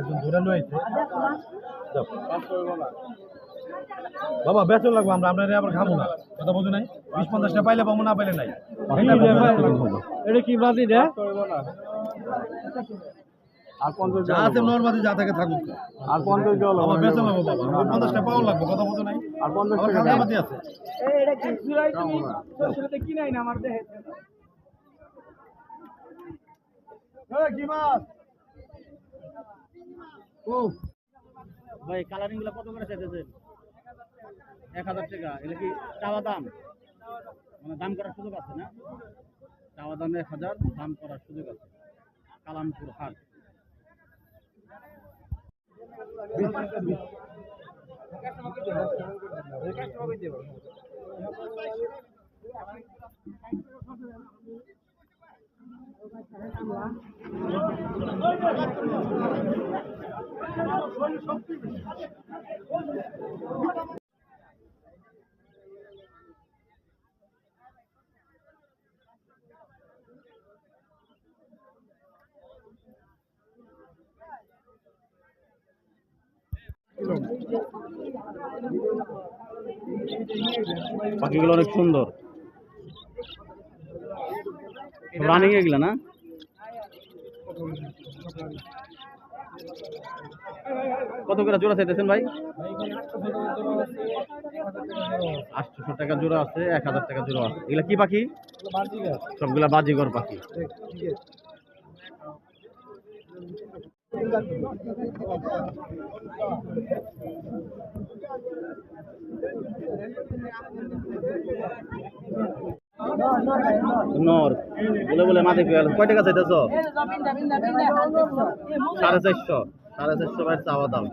একজন ধরে যাও। বাবা বেতন লাগবো আমরা আপনার আবার খাব না। কথা বলছো নাই। বিশ পঞ্চাশটা পাইলে পাবো না পাইলে নাই। এটা কি বাদি রে আর পঞ্চাশ আছে নর্মালি যা থাকে থাকুক। আর পঞ্চাশ দেওয়া বাবা বেতন লাগবো বাবা। আমার পঞ্চাশটা পাওয়া লাগবে কথা নাই। আর পঞ্চাশ আমার আছে কি মাছ? ও ভাই কালারিংগুলো কত করে চাইতেছেন? এক হাজার টাকা। এটা কি চাওয়া দাম? মানে দাম করার সুযোগ আছে না? চাওয়া দাম এক হাজার দাম করার সুযোগ আছে। কালামপুর হাট। পাখিগুলো অনেক সুন্দর। রানিং এগুলো না? কত করে জোড়া চাইতেছেন ভাই? আটশোশো টাকা জোড়া আছে, এক হাজার টাকা জোড়া আছে। এগুলা কি পাখি? সবগুলা বাজিগর পাখি। নর, বলে বলে মাঝে কয় টাকা চাইতেছ? সাড়ে চারশো। সাড়ে চারশো টাকার চাওয়া দাম।